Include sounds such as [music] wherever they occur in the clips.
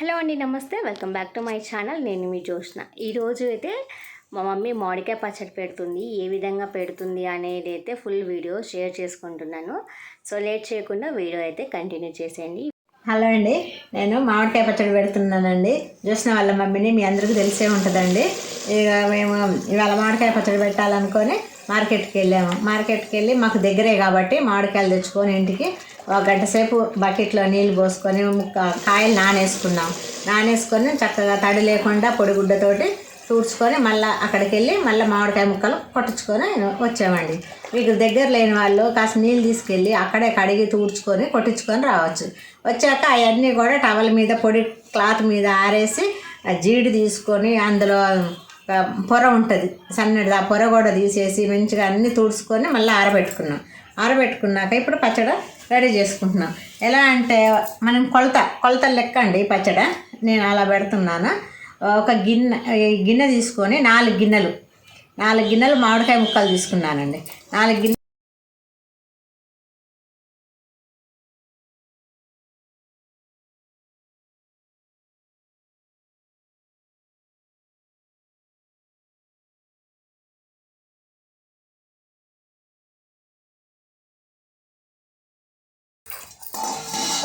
Hello అండి నమస్తే. Welcome back to my channel. నేను మీ జోష్న ఈరోజు అయితే మా మమ్మీ మామిడికాయ పచ్చడి పెడుతుంది. ఏ విధంగా పెడుతుంది అనేది అయితే ఫుల్ వీడియో షేర్ చేసుకుంటున్నాను. సో లేట్ చేయకుండా వీడియో అయితే కంటిన్యూ చేసేయండి. హలో అండి నేను మామిడికాయ పచ్చడి పెడుతున్నానండి. చూసిన వాళ్ళ మమ్మీని మీ అందరికీ తెలిసే ఉంటుందండి. ఇక మేము ఇవాళ మామిడికాయ పచ్చడి పెట్టాలనుకొని మార్కెట్కి వెళ్ళాము. మార్కెట్కి వెళ్ళి మాకు దగ్గరే కాబట్టి మామిడికాయలు తెచ్చుకొని ఇంటికి ఒక గంట సేపు బకెట్లో నీళ్ళు పోసుకొని ముక్క కాయలు నానేసుకున్నాం. నానేసుకొని చక్కగా తడి లేకుండా పొడిగుడ్డతోటి తూడ్చుకొని మళ్ళీ అక్కడికి వెళ్ళి మళ్ళీ మామిడికాయ ముక్కలు కొట్టించుకొని వచ్చామండి. మీకు దగ్గర లేని వాళ్ళు కాస్త నీళ్ళు తీసుకెళ్ళి అక్కడే కడిగి తూడ్చుకొని కొట్టించుకొని రావచ్చు. వచ్చాక అవన్నీ కూడా టవల్ మీద పొడి క్లాత్ మీద ఆరేసి జీడి తీసుకొని అందులో పొర ఉంటుంది. సన్నది ఆ పొర కూడా తీసేసి మంచిగా అన్నీ తుడుచుకొని మళ్ళీ ఆరబెట్టుకున్నాం. ఆరబెట్టుకున్నాక ఇప్పుడు పచ్చడి రెడీ చేసుకుంటున్నాం. ఎలా అంటే మనం కొలత కొలత లెక్క అండి పచ్చడి. నేను అలా పెడుతున్నాను. ఒక గిన్నె గిన్నె తీసుకొని నాలుగు గిన్నెలు నాలుగు గిన్నెలు మామిడికాయ ముక్కలు తీసుకున్నానండి. నాలుగు గిన్నె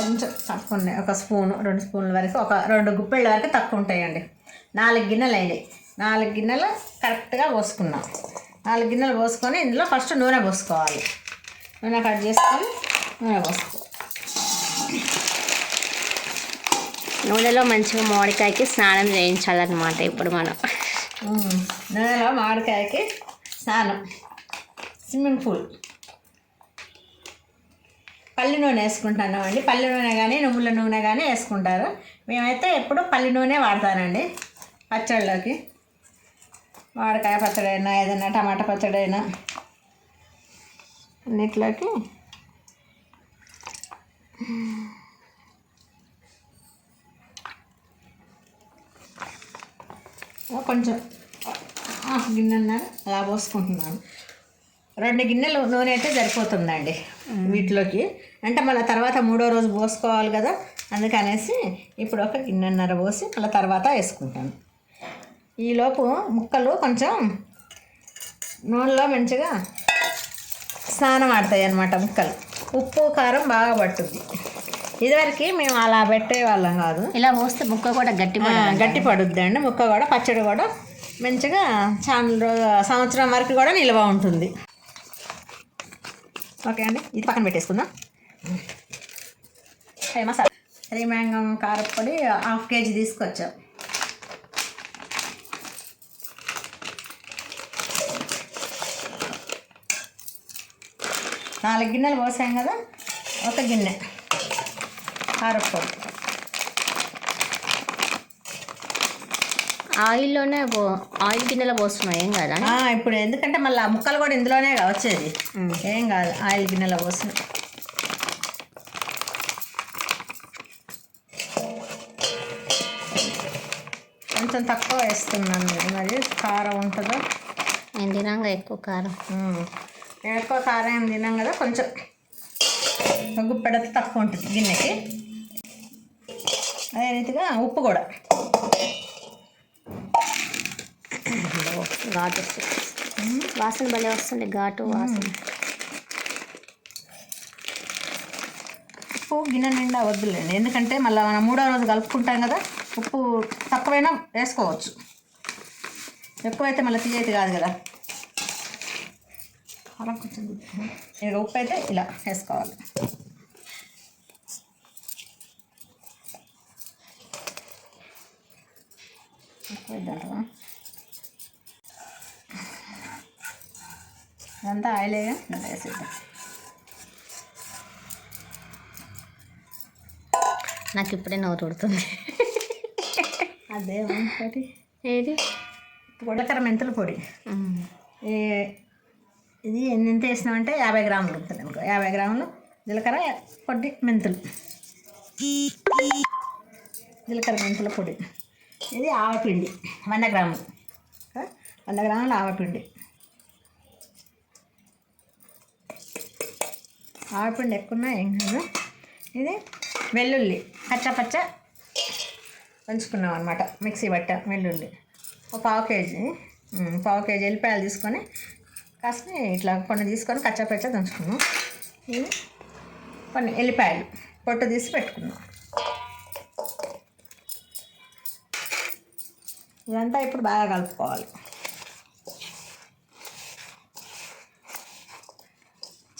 కొంచెం తక్కువ ఉన్నాయి ఒక స్పూను రెండు స్పూన్ల వరకు. ఒక రెండు గుప్పెళ్ళ వరకు తక్కువ ఉంటాయండి. నాలుగు గిన్నెలు అయినాయి. నాలుగు గిన్నెలు కరెక్ట్గా పోసుకున్నాం. నాలుగు గిన్నెలు పోసుకొని ఇందులో ఫస్ట్ నూనె పోసుకోవాలి. నూనె కట్ చేసుకొని నూనె పోసుకోవాలి నూనెలో మంచిగా మామిడికాయకి స్నానం చేయించాలన్నమాట ఇప్పుడు మనం. నూనెలో మామిడికాయకి స్నానం. Swimming pool. పల్లి నూనె వేసుకుంటున్నాం అండి పల్లి నూనె కానీ నువ్వుల నూనె కానీ వేసుకుంటారు. మేమైతే ఎప్పుడు పల్లి నూనె వాడతానండి. పచ్చళ్ళలోకి మామిడికాయ పచ్చడి అయినా ఏదైనా టమాటా పచ్చడి అయినా అన్నిట్లోకి కొంచెం హాఫ్ గిన్నెన్నర అలా పోసుకుంటున్నాను. రెండు గిన్నెలు నూనె అయితే సరిపోతుందండి వీటిలోకి. అంటే మళ్ళీ తర్వాత మూడో రోజు పోసుకోవాలి కదా అందుకనేసి ఇప్పుడు ఒక గిన్నెన్నర పోసి మళ్ళీ తర్వాత వేసుకుంటాను. ఈలోపు ముక్కలు కొంచెం నూనెలో మంచిగా స్నానం ఆడతాయి అన్నమాట ముక్కలు. ఉప్పు కారం బాగా పట్టుద్ది. ఇదివరకు మేము అలా పెట్టేవాళ్ళం కాదు. ఇలా పోస్తే ముక్క కూడా గట్టి గట్టి పడుద్ది అండి. ముక్క కూడా పచ్చడి కూడా మంచిగా చాలా రోజు సంవత్సరం వరకు కూడా నిల్వ ఉంటుంది. ఓకే అండి ఇది పక్కన పెట్టేసుకుందాం. హే మసాలా. హరి మ్యాంగం కారపొడి హాఫ్ కేజీ తీసుకొచ్చాం. నాలుగు గిన్నెలు పోసాం కదా ఒక గిన్నె. కారపొడి ఆయిల్లోనే పో ఆయిల్ గిన్నెలో పోస్తున్నాం ఏం కదా? ఇప్పుడు ఎందుకంటే మళ్ళీ ఆ ముక్కలు కూడా ఇందులోనే వచ్చేది. ఏం కాదు ఆయిల్ గిన్నెలో పోసిన. కొంచెం తక్కువ వేస్తున్నాను నేను మరి కారం ఉంటుందో? నేను తినంగా ఎక్కువ కారం. ఎక్కువ కారం ఏం తినాం కదా కొంచెం గుప్పెడత తక్కువ ఉంటుంది గిన్నెకి. అదే రీతిగా ఉప్పు కూడా. ఘాటు వాసన భలే వస్తుంది ఘాటు వాసన. ఉప్పు గిన్నె నిండా వద్దులేండి. ఎందుకంటే మళ్ళీ మనం మూడో రోజు కలుపుకుంటాం కదా ఉప్పు తక్కువైనా వేసుకోవచ్చు. ఎక్కువైతే మళ్ళీ తీయైతే కాదు కదా. అలా కొంచెం ఇక ఉప్పు అయితే ఇలా వేసుకోవాలి. ఉప్పు ఆయిలేగా ఇలా వేసేద్దాం నాకు ఇప్పుడే నవ్వు తుడుతుంది. అదే ఒకటి ఏది? ఉడకర మెంతుల పొడి. ఇది ఎంత వేసినామంటే యాభై గ్రాములు ఉంటుంది అనుకో. యాభై గ్రాములు జీలకర్ర పొడి మెంతులు. జీలకర్ర మెంతుల పొడి. ఇది ఆవపిండి వంద గ్రాములు. వంద గ్రాముల ఆవపిండి. ఆవపిండి ఎక్కువ ఏం కాదు ఇది వెల్లుల్లి పచ్చ పచ్చ దంచుకున్నాం అనమాట మిక్సీ బట్ట వెల్లుల్లి. ఒక పావు కేజీ పావు కేజీ ఎల్లిపాయలు తీసుకొని కాస్త ఇట్లా కొన్ని తీసుకొని కచ్చపచ్చ దంచుకున్నాం. ఇవి కొన్ని ఎల్లిపాయలు పొట్టు తీసి పెట్టుకున్నాం. ఇదంతా ఇప్పుడు బాగా కలుపుకోవాలి.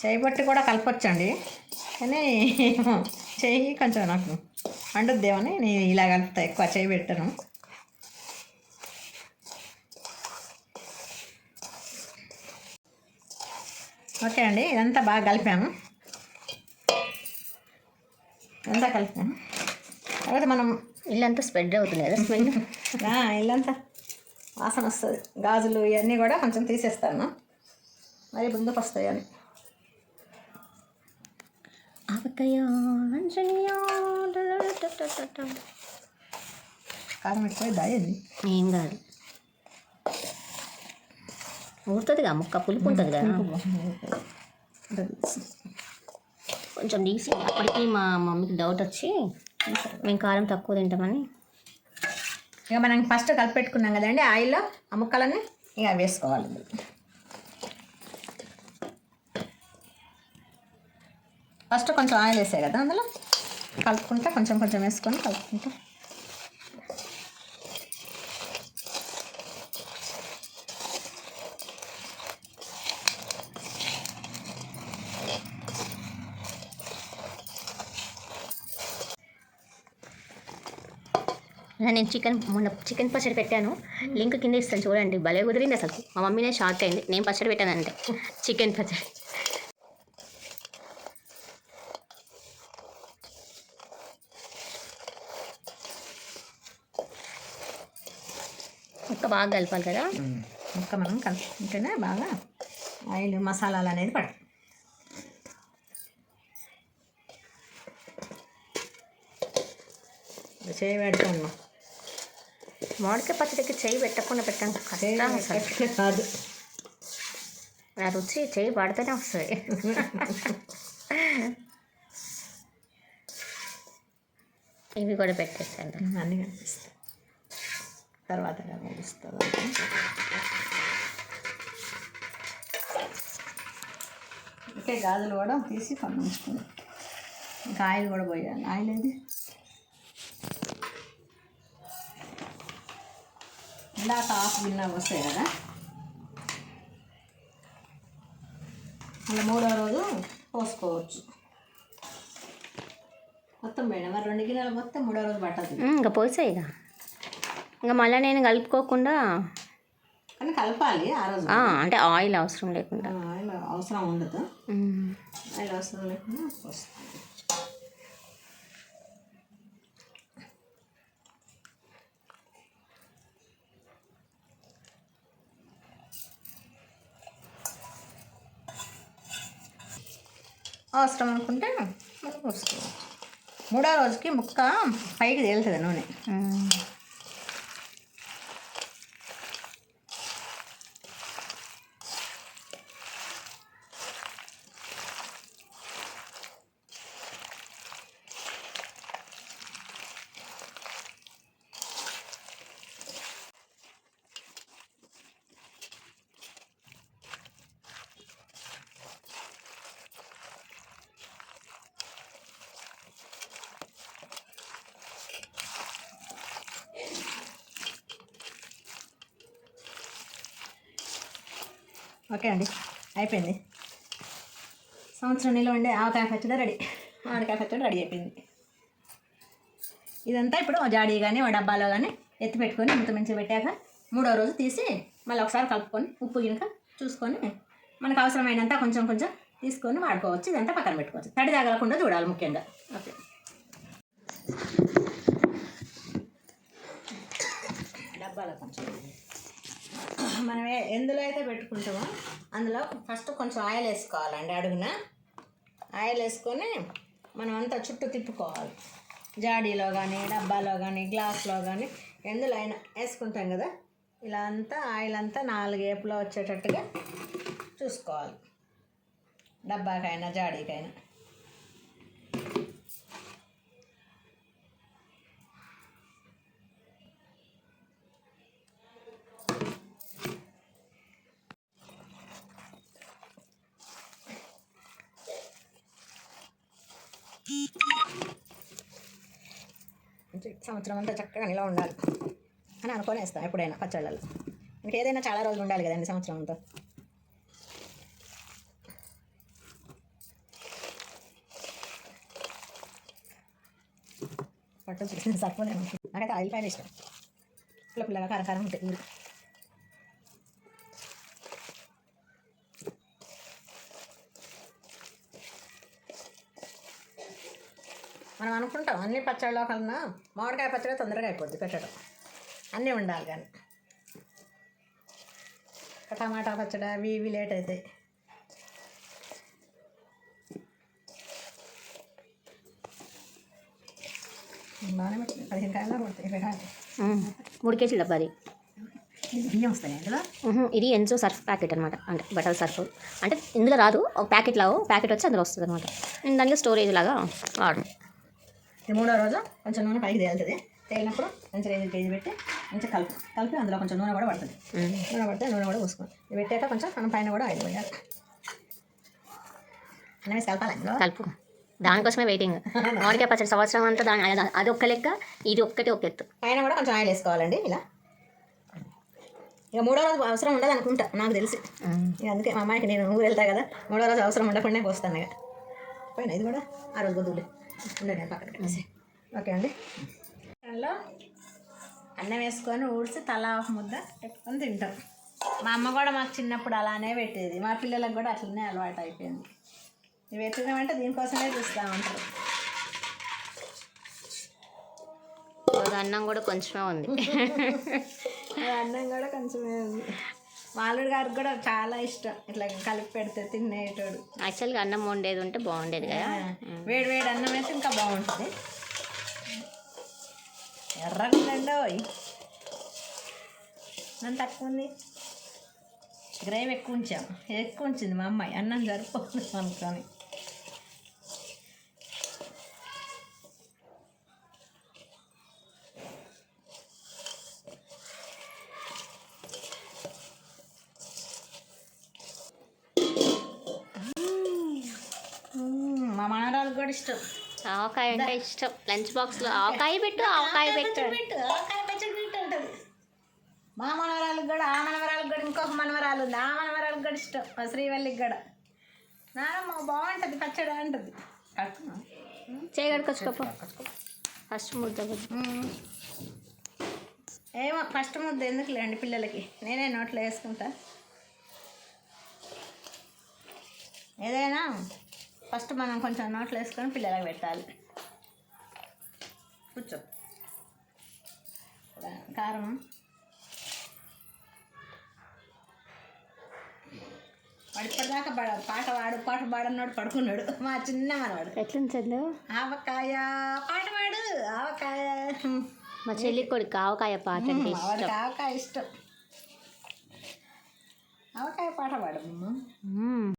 చేయి పట్టి కూడా కలపొచ్చండి. కానీ చెయ్యి కొంచెం నాకు అండుద్దేమని నేను ఇలా కలుపుతా ఎక్కువ చేయి పెట్టను. ఓకే అండి ఇదంతా బాగా కలిపాము. ఇదంతా కలిపాము. తర్వాత మనం ఇల్లంతా స్ప్రెడ్ అవుతుంది కదా స్మెల్? [laughs] ఇల్లంతా వాసన వస్తుంది. గాజులు ఇవన్నీ కూడా కొంచెం తీసేస్తాను. మరి ముందుకు వస్తాయి అని. ఆవకాయ అంజనియా కారం దాయింది ఏం కాదు. ఊరుతుందిగా ముక్క పులుపు ఉంటుంది కదా. కొంచెం తీసి అప్పటికి మా మమ్మీకి డౌట్ వచ్చి మేము కారం తక్కువ తింటామని. ఇక మనం ఫస్ట్ కలిపెట్టుకున్నాం కదండి ఆయిల్లో ఆ ముక్కలన్నీ ఇక వేసుకోవాలి. ఫస్ట్ కొంచెం ఆయిల్ వేసాయి కదా అందులో కలుపుకుంటా కొంచెం కొంచెం వేసుకొని కలుపుకుంటా. నేను చికెన్ మొన్న చికెన్ పచ్చడి పెట్టాను. లింక్ కింద ఇస్తాను చూడండి. భలే కుదిరింది అసలు. మా మమ్మీనే షాక్ అయింది. నేను పచ్చడి పెట్టానంటే. చికెన్ పచ్చడి. ముక్క బాగా కలపాలి కదా? ఇంకా మనం కలుపుకుంటేనే బాగా ఆయిల్ మసాలాలు అనేది పడ చేయి పెడుతున్నాం మామిడికాయ పచ్చడికి చేయి పెట్టకుండా పెట్టాం కష్టం కాదు. ఆ రుచి చేయి పడితేనే వస్తుంది. ఇవి కూడా పెట్టేసాను అన్నీ కనిపిస్తాయి. తర్వాత కనిపిస్తుంది ఓకే గాజులు కూడా తీసి ఉంచుకున్నాం ఇంకా ఆయిల్ కూడా పోయాలి ఆయిల్ ఏది ఇందాక హాఫ్ గిన్నె వస్తాయి కదా. మళ్ళీ మూడో రోజు పోసుకోవచ్చు. మొత్తం మేడం మరి రెండు గిన్నెలు మొత్తం మూడో రోజు పట్టదు. ఇంకా పోసాయి ఇక. ఇంకా మళ్ళీ నేను కలుపుకోకుండా కానీ కలపాలి ఆ రోజు. అంటే ఆయిల్ అవసరం లేకుండా. ఆయిల్ అవసరం ఉండదు. ఆయిల్ అవసరం లేకుండా పోస్తాను అవసరం అనుకుంటే మళ్ళీ పోసుకోవచ్చు. మూడో రోజుకి ముక్క పైకి తేలుతుంది నూనె. ఓకే అండి. అయిపోయింది. సంవత్సరం నీళ్ళు ఉండే ఆవకాయ పచ్చడి రెడీ. ఆవకాయ పచ్చడి రెడీ అయిపోయింది. ఇదంతా ఇప్పుడు ఓ జాడీ కానీ ఓ డబ్బాలో కానీ ఎత్తి పెట్టుకొని ఇంత మంచిగా పెట్టాక మూడో రోజు తీసి మళ్ళీ ఒకసారి కలుపుకొని ఉప్పు గినక చూసుకొని మనకు అవసరమైనంత కొంచెం కొంచెం తీసుకొని వాడుకోవచ్చు. ఇదంతా పక్కన పెట్టుకోవచ్చు. తడి తగలకుండా చూడాలి ముఖ్యంగా. ఓకే. డబ్బాలో కొంచెం మనం ఎందులో అయితే పెట్టుకుంటామో అందులో ఫస్ట్ కొంచెం ఆయిల్ వేసుకోవాలండి అడుగున. ఆయిల్ వేసుకొని మనం అంతా చుట్టూ తిప్పుకోవాలి. జాడీలో కానీ డబ్బాలో కానీ గ్లాస్లో కానీ ఎందులో అయినా వేసుకుంటాం కదా. ఇలా అంతా ఆయిల్ అంతా నాలుగేపులో వచ్చేటట్టుగా చూసుకోవాలి. డబ్బాకైనా జాడీకైనా. సంవత్సరం అంతా చక్కగా నిలవ ఉండాలి అని అనుకొని వేస్తాం ఎప్పుడైనా పచ్చళ్ళలో ఇంకేదైనా చాలా రోజులు ఉండాలి కదండి సంవత్సరం అంతా. పట్టు సరిపోలేదు. సరిపోలేము నాకైతే ఆయిల్ పైన ఇష్టం. పుల్ల పుల్లగా కారకారం ఉంటుంది. మనం అనుకుంటాం అన్ని పచ్చళ్ళలో కన్నా మామిడికాయ పచ్చడి తొందరగా అయిపోద్ది పెట్టడం. అన్నీ ఉండాలి కానీ. టమాటా పచ్చడి అవి ఇవి లేట్ అవుతాయి బాగానే పెట్టింది పదిహేను కాయలు పడతాయి ఇరవై కాయలు. మ్మ్. మూడు కేజీల డబ్బా అది ఇది బియ్యం వస్తాయి అందులో మ్మ్. ఇది ఎన్సో సర్ఫ్ ప్యాకెట్ అనమాట అంటే బట్టల సర్ఫ్ అంటే ఇందులో రాదు. ఒక ప్యాకెట్ లాగా ప్యాకెట్ వచ్చి అందులో వస్తుంది అనమాట దాంట్లో స్టోరేజ్ లాగా వాడు మూడో రోజు కొంచెం నూనె పైకి తేలుతుంది. తేలినప్పుడు మంచి రేజీ పేజీ పెట్టి మంచిగా కలిపి కలిపి అందులో కొంచెం నూనె కూడా పడుతుంది. నూనె పడితే నూనె కూడా పోసుకోవాలి. ఇది పెట్టాక కొంచెం మనం పైన కూడా ఆయిల్ పోయాలి. అన్నీ కలపాలి కలుపు. దానికోసమే వెయిటింగ్ మామిడికాయ పచ్చడి సంవత్సరం అంతా దాని అది- ఒక్క లెక్క ఇది ఒక్కటి ఒక ఎత్తు. పైన కూడా కొంచెం ఆయిల్ వేసుకోవాలండి ఇలా. ఇక మూడో రోజు అవసరం ఉండదు అనుకుంటా నాకు తెలిసి. ఇక అందుకే మా అమ్మాయికి నేను ఊరు వెళ్తా కదా మూడో రోజు అవసరం ఉండకుండా పోస్తాను ఇక. పోయినా ఇది కూడా? ఆ రోజు గొద్దులే పక్కన పెట్టేసి ఓకే అండి. దానిలో అన్నం వేసుకొని ఊడ్చి తలా ఒక ముద్ద పెట్టుకొని తింటాం. మా అమ్మ కూడా మాకు చిన్నప్పుడు అలానే పెట్టేది. మా పిల్లలకు కూడా అట్లనే అలవాటు అయిపోయింది. ఇవి ఎత్తుదామంటే దీనికోసమే చూస్తూ ఉంటారు అన్నం కూడా కొంచెమే ఉంది. అన్నం కూడా కొంచెమే ఉంది. మాలుడు గారికి కూడా చాలా ఇష్టం. ఇట్లా కలిపి పెడితే తినేటోడు. యాక్చువల్గా అన్నం వండేది ఉంటే బాగుండేది కదా. వేడి వేడి అన్నం అయితే ఇంకా బాగుంటుంది. ఎర్రగుందండో నన్ను తక్కువ ఉంది? గ్రేవ్ ఎక్కువ ఉంచాం. ఎక్కువ ఉంచింది మా అమ్మాయి. అన్నం సరిపోతుంది అనుకొని మ్మ్, మా మనరాలకు కూడా ఇష్టం ఆవకాయ అంటే ఇష్టం. లంచ్ బాక్స్లో ఆవకాయ పెట్టు ఆవకాయ పెట్టు ఆవకాయ పచ్చడి పెట్టు అంటది. మా మనవరాలకు కూడా ఆ మనవరాలకు కూడా ఇంకొక మనవరాలు ఉంది. ఆ మనవరాలకు కూడా ఇష్టం మా శ్రీవల్లికి కూడా. నానమ్మ బాగుంటుంది పచ్చడి అంటది? చేయగడుకొచ్చుకోపో ఫస్ట్ ముద్ద. ఏమో ఫస్ట్ ముద్ద ఎందుకు లేండి పిల్లలకి? నేనే నోట్లో వేసుకుంటా. ఏదైనా ఫస్ట్ మనం కొంచెం నోట్లో వేసుకొని పిల్లలకి పెట్టాలి. కూర్చో. కారం. వాడు ఇప్పటిదాకా పడ పాట వాడు పాట పాడన్నాడు పడుకున్నాడు. మా చిన్న మనవాడు. ఎట్లుంది చందు? ఆవకాయ పాట పాడు ఆవకాయ. మా చెల్లి కొడుకు ఆవకాయ పాట అంటే వాడికి ఇష్టం. ఆవకాయ ఇష్టం. ఆవకాయ పాట పాడమ్మా మ్మ్.